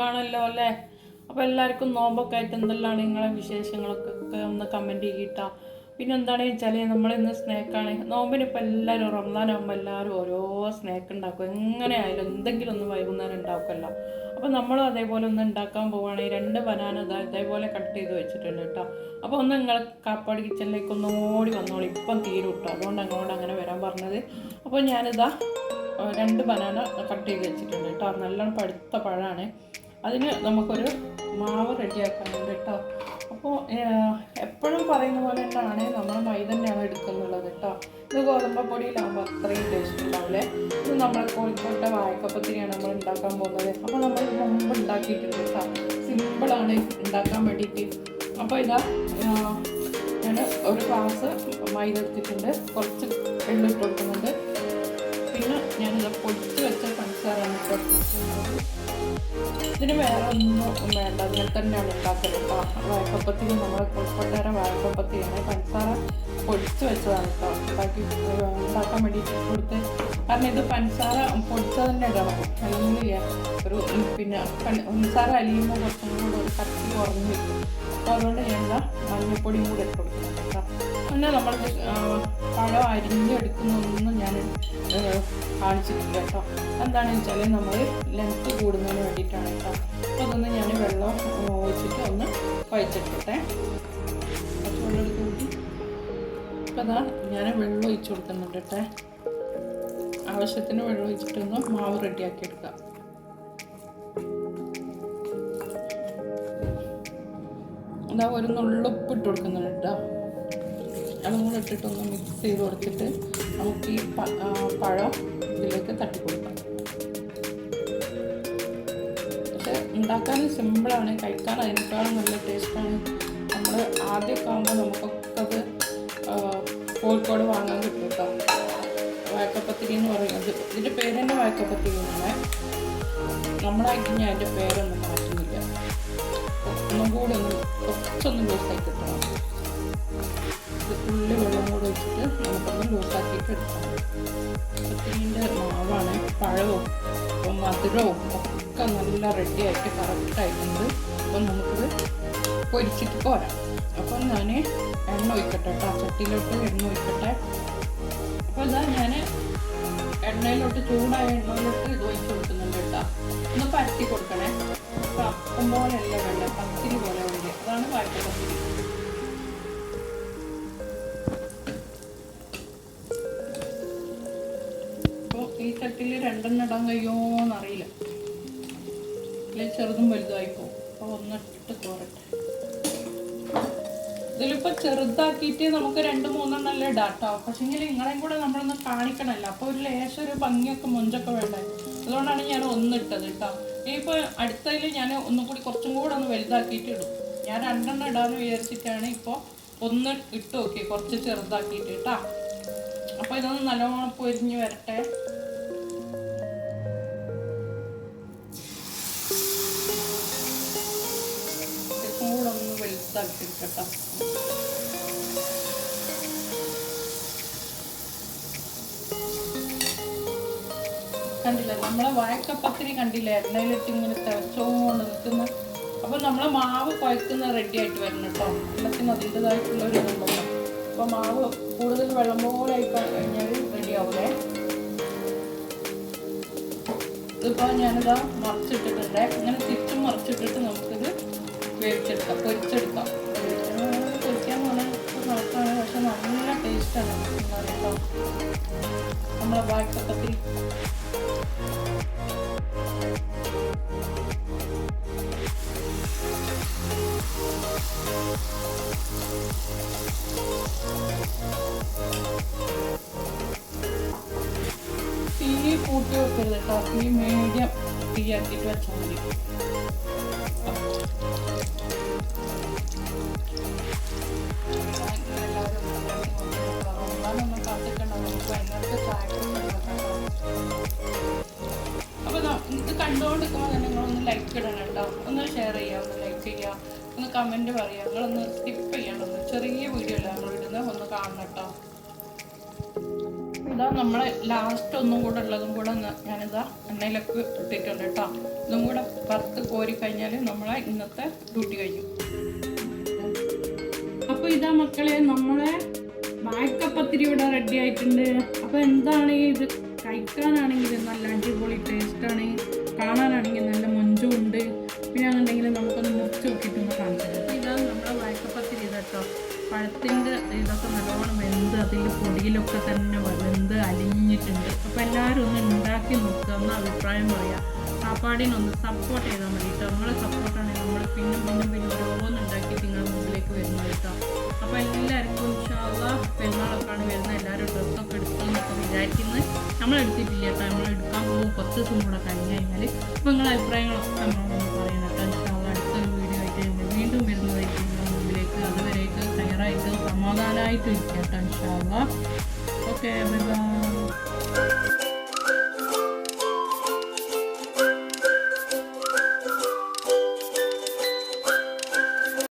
സുഖാണല്ലോ അല്ലേ? അപ്പോൾ എല്ലാവർക്കും നോമ്പൊക്കെ ആയിട്ട് എന്തെല്ലാം നിങ്ങളെ വിശേഷങ്ങളൊക്കെ ഒന്ന് കമന്റ് ചെയ്യിട്ടാ. പിന്നെ എന്താണെന്ന് വെച്ചാൽ നമ്മൾ ഇന്ന് സ്നാക്കാണ് നോമ്പിന് ഇപ്പോൾ എല്ലാവരും റംസാനാകുമ്പോൾ എല്ലാവരും ഓരോ സ്നാക്ക് ഉണ്ടാക്കും. എങ്ങനെ ആയാലും എന്തെങ്കിലും ഒന്ന് വൈകുന്നേരം ഉണ്ടാക്കുമല്ലോ അപ്പോൾ നമ്മളും അതേപോലെ ഒന്ന് ഉണ്ടാക്കാൻ പോവുകയാണെങ്കിൽ രണ്ട് ബനാന അതേപോലെ കട്ട് ചെയ്ത് വെച്ചിട്ടുണ്ട് കേട്ടോ. അപ്പോൾ ഒന്ന് നിങ്ങൾ കാപ്പാട് കിച്ചണിലേക്ക് ഒന്ന് ഓടി വന്നോളൂ. ഇപ്പം തീരും കേട്ടോ അതുകൊണ്ട് അങ്ങോട്ട് അങ്ങനെ വരാൻ പറഞ്ഞത്. അപ്പോൾ ഞാനിതാ രണ്ട് ബനാന കട്ട് ചെയ്ത് വെച്ചിട്ടുണ്ട് കേട്ടോ. നല്ലോണം പഴുത്ത പഴമാണ് അതിന് നമുക്കൊരു മാവ് റെഡിയാക്കാനുണ്ട് കേട്ടോ. അപ്പോൾ എപ്പോഴും പറയുന്ന പോലെ തന്നെയാണ് നമ്മൾ മൈദ തന്നെയാണ് എടുക്കുന്നുള്ളത് കേട്ടോ. ഇത് ഗോതമ്പ പൊടിയിലാകുമ്പോൾ അത്രയും ടേസ്റ്റ് ഉണ്ടാവില്ലേ? ഇത് നമ്മൾ കോഴിക്കോട്ടെ വാഴക്കപ്പത്തിരിയാണ് നമ്മൾ ഉണ്ടാക്കാൻ പോകുന്നത്. അപ്പോൾ നമ്മൾ മുമ്പ് ഉണ്ടാക്കിയിട്ടുണ്ട് കേട്ടോ. സിമ്പിളാണ് ഉണ്ടാക്കാൻ വേണ്ടിയിട്ട്. അപ്പോൾ ഇതാ ഞാൻ ഒരു ഗ്ലാസ് മൈദ എടുത്തിട്ടുണ്ട്. കുറച്ച് ഇട്ട് കൊടുക്കുന്നുണ്ട്. പിന്നെ ഞാനിത് പൊടിച്ച് വെച്ച പഞ്ചസാരാണ് കൊടുക്കുന്നത് ഇതിന് വേറെ ഒന്നും വേണ്ട അതിനെ തന്നെയാണ് ഉണ്ടാക്കുന്നത് കേട്ടോ വാഴക്കപ്പത്തിന് നമ്മൾ കോഴിക്കോട്ടുകാരെ വാഴക്കപ്പത്തിയാണ് പഞ്ചസാര പൊടിച്ച് വെച്ചതാണ് കേട്ടോ ഉണ്ടാക്കി ഉണ്ടാക്കാൻ വേണ്ടിയിട്ട് കൊടുത്ത്. കാരണം ഇത് പഞ്ചസാര പൊടിച്ചത് തന്നെ ഇടണം അല്ലെങ്കിൽ ഒരു പിന്നെ പഞ്ച- പഞ്ചസാര അലിയുമ്പോൾ കുറച്ചും കൂടെ ഒരു കട്ടി കുറഞ്ഞ് വയ്ക്കും അപ്പോൾ അതുകൊണ്ട് ഞാൻ മഞ്ഞൾപ്പൊടിയും കൂടെ ഇട്ട് കൊടുക്കുന്നുണ്ട് കേട്ടോ പിന്നെ നമ്മൾ പഴം അരിഞ്ഞെടുക്കുന്നൊന്നും ഞാൻ കാണിച്ചിട്ടില്ല കേട്ടോ. എന്താണെന്ന് വെച്ചാൽ നമ്മൾ ലെങ്ത് കൂടുന്നതിന് വേണ്ടിയിട്ടാണ് കേട്ടോ. അപ്പോൾ അതൊന്ന് ഞാൻ വെള്ളം ഒഴിച്ചിട്ട് ഒന്ന് കുഴച്ചെടുക്കട്ടെ. കുറച്ച് വെള്ളം എടുത്ത് കൂട്ടി അപ്പോൾ അതാ ഞാൻ വെള്ളം ഒഴിച്ച് കൊടുക്കുന്നുണ്ട് ആവശ്യത്തിന് വെള്ളം ഒഴിച്ചിട്ടൊന്ന് മാവ് റെഡിയാക്കി എടുക്കാം. എന്താ ഒരു നുള്ളുപ്പ് ഇട്ട് കൊടുക്കുന്നുണ്ട് കേട്ടോ. അതും കൂടെ ഇട്ടിട്ടൊന്ന് മിക്സ് ചെയ്ത് കൊടുത്തിട്ട് നമുക്ക് ഈ പഴം ഇതിലേക്ക് തട്ടി കൊടുക്കാം പക്ഷെ ഉണ്ടാക്കാൻ സിമ്പിളാണ് കഴിക്കാൻ അതിനേക്കാളും നല്ല ടേസ്റ്റാണ് നമ്മൾ ആദ്യമൊക്കെ ആകുമ്പോൾ നമുക്കൊക്കെ അത് കോഴിക്കോട് വാങ്ങാൻ കിട്ടും കേട്ടോ വായക്കപ്പത്തിരി എന്ന് പറയുന്നത് ഇതിന്റെ പേര് തന്നെ വായക്കപ്പത്തിരി എന്നാണ് നമ്മളായിട്ട് ഞാൻ അതിന്റെ പേരൊന്നും മാറ്റുന്നില്ല. ഒന്നും കൂടെ ഒന്ന് കുറച്ചൊന്നും ലൂസായി കിട്ടണം. ഇത് തുള്ളി വെള്ളം കൂടെ വെച്ചിട്ട് നമുക്കൊന്ന് ലൂസാക്കിയിട്ട് എടുക്കാം. ചട്ടിന്റെ മാവാണ് പഴവും അപ്പം മധുരവും ഒക്കെ നല്ല റെഡി ആയിട്ട് കറക്റ്റായിട്ടുണ്ട് അപ്പം നമുക്കിത് പൊരിച്ചിട്ട് പോരാം. അപ്പം ഞാൻ എണ്ണ ഒഴിക്കട്ടെ കേട്ടോ ചട്ടിയിലോട്ട് എണ്ണ ഒഴിക്കട്ടെ. അപ്പോൾ ഇതാ ഞാൻ എണ്ണയിലോട്ട് ചൂടായ എണ്ണയിലോട്ട് ഇത് ഒഴിച്ച് കൊടുക്കുന്നുണ്ട് കേട്ടോ. ഒന്ന് പരത്തി കൊടുക്കണേ. അപ്പം അപ്പം പോലെയല്ല വേണ്ട പത്തിരി പോലെ വേണ്ടി അതാണ് വാഴക്ക പത്തിരി ചട്ടിയിൽ രണ്ടെണ്ണം ഇടാൻ കഴിയുമോന്നറിയില്ല അല്ലെങ്കിൽ ചെറുതും വലുതായി പോകും അപ്പോൾ ഒന്നിട്ട് കോരട്ടെ ഇതിലിപ്പോൾ ചെറുതാക്കിയിട്ട് നമുക്ക് രണ്ട് മൂന്നെണ്ണല്ലേ ഡാട്ടോ പക്ഷേങ്കിൽ നിങ്ങളെയും കൂടെ നമ്മളൊന്ന് കാണിക്കണമല്ലോ അപ്പോൾ ഒരു ലേശം ഒരു ഭംഗിയൊക്കെ മുഞ്ചൊക്കെ വേണ്ടേ. അതുകൊണ്ടാണ് ഞാൻ ഒന്നിട്ടത് കേട്ടോ. ഇനിയിപ്പോൾ അടുത്തതിൽ ഞാൻ ഒന്നും കൂടി കുറച്ചും കൂടെ ഒന്ന് വലുതാക്കിയിട്ട് ഇടും. ഞാൻ രണ്ടെണ്ണം ഇടാന്ന് വിചാരിച്ചിട്ടാണ് ഇപ്പോൾ ഒന്ന് ഇട്ട് നോക്കി കുറച്ച് ചെറുതാക്കിയിട്ട് കേട്ടോ. അപ്പോൾ ഇതൊന്ന് നല്ലോണം പൊരിഞ്ഞു വരട്ടെ. എടുക്കട്ടോ കണ്ടില്ല? നമ്മളെ വാഴക്കപ്പത്തിരി കണ്ടില്ല? എണ്ണയിലിട്ട് ഇങ്ങനെ തിളച്ചോണ്ട് നിൽക്കുന്ന. അപ്പൊ നമ്മളെ മാവ് കുഴക്കുന്ന റെഡി ആയിട്ട് വരണം കേട്ടോ. എല്ലാത്തിനും അതിന്റെതായിട്ടുള്ള ഒരു ഇതുണ്ടല്ലോ അപ്പൊ മാവ് കൂടുതൽ വെള്ളം പോലെ ആയി കഴിഞ്ഞാൽ റെഡി ആവൂലേ? ഇതിപ്പോ ഞാനിതാ മറിച്ചിട്ടിട്ടുണ്ട്. ഇങ്ങനെ തിരിച്ചും മറിച്ചിട്ടിട്ട് നമുക്കിത് വേവിച്ചെടുക്കാം പൊരിച്ചെടുക്കാം. പൊരിക്കാൻ പറഞ്ഞാൽ കണക്കാണ് പക്ഷെ നല്ല ടേസ്റ്റാണ് കേട്ടോ നമ്മളെ വാഴക്കപ്പത്തിരി തീ കൂട്ടി വെക്കരുത് കേട്ടോ. തീ മീഡിയം തീ ആക്കിയിട്ട് വെച്ചാൽ മതി. കണ്ടുകൊണ്ടിരിക്കുമ്പോൾ തന്നെ നിങ്ങളൊന്ന് ലൈക്ക് ഇടണം കേട്ടോ. ഒന്ന് ഷെയർ ചെയ്യാം ഒന്ന് ലൈക്ക് ചെയ്യാം ഒന്ന് കമന്റ് പറയുക നിങ്ങളൊന്ന് സ്കിപ്പ് ചെയ്യണം ഒന്ന് ചെറിയ വീഡിയോ അല്ല നമ്മൾ ഒന്ന് കാണണം കേട്ടോ. ഇതാ നമ്മളെ ലാസ്റ്റ് ഒന്നും കൂടെ ഉള്ളതും കൂടെ ഞാനിതാ എണ്ണയിലൊക്കെ ഇട്ടിട്ടുണ്ട് കേട്ടോ. ഇതും കൂടെ പുറത്ത് കോരി കഴിഞ്ഞാൽ നമ്മളെ ഇന്നത്തെ ഡ്യൂട്ടി കഴിഞ്ഞു. അപ്പോൾ ഇതാ മക്കളെ നമ്മളെ വാഴക്കപ്പത്തിരി ഇവിടെ റെഡി ആയിട്ടുണ്ട്. അപ്പോൾ എന്താണ് ഇത്? കഴിക്കാനാണെങ്കിൽ നല്ല അടിപൊളി ടേസ്റ്റാണ് കാണാനാണെങ്കിൽ നല്ല മൊഞ്ചും ഉണ്ട് പിന്നെ എന്നുണ്ടെങ്കിൽ നമുക്കൊന്ന് മുറിച്ച് നോക്കിയിട്ടൊന്ന് കാണിച്ചത് അപ്പോൾ ഇതാണ് നമ്മുടെ വാഴക്കപ്പത്തിരി ഇതട്ടോ പഴത്തിന്റെ ഇതൊക്കെ നല്ലോണം വെന്ത് അതിൽ പൊടിയിലൊക്കെ തന്നെ വെന്ത് അലിഞ്ഞിട്ടുണ്ട്. അപ്പോൾ എല്ലാവരും ഒന്ന് ഉണ്ടാക്കി നോക്കുക എന്ന അഭിപ്രായം പറയാം. കാപ്പാടിനൊന്ന് സപ്പോർട്ട് ചെയ്താൽ മതി കേട്ടോ നമ്മളെ സപ്പോർട്ടാണെങ്കിൽ നമ്മൾ പിന്നും പിന്നും പിന്നെ ഉണ്ടാക്കി നിങ്ങളുടെ മുമ്പിലേക്ക് വരുന്നത് കേട്ടോ അപ്പോൾ എല്ലാവർക്കും പെരുന്നാളൊക്കെയാണ് വരുന്നത്. എല്ലാവരും ഡ്രസ്സൊക്കെ എടുക്കും എന്നൊക്കെ വിചാരിക്കുന്നത് നമ്മൾ എടുത്തിട്ടില്ല കേട്ടോ നമ്മൾ എടുക്കാൻ പോകും കുറച്ച് ദിവസം കൂടെ കഴിഞ്ഞ് കഴിഞ്ഞാൽ അപ്പോൾ നിങ്ങളുടെ അഭിപ്രായങ്ങളൊക്കെ നമ്മളൊന്ന് പറയണം കേട്ടോ ഇൻഷാള്ള വീഡിയോ ആയിട്ട് വീണ്ടും വരുന്നതായിരിക്കും നിങ്ങളുടെ മുമ്പിലേക്ക്. അതുവരേക്ക് തയ്യാറായിട്ട് സമാധാനമായിട്ട് ഇരിക്കാം കേട്ടോ ഇൻഷാള്ള ഓക്കെ ബൈ ബൈ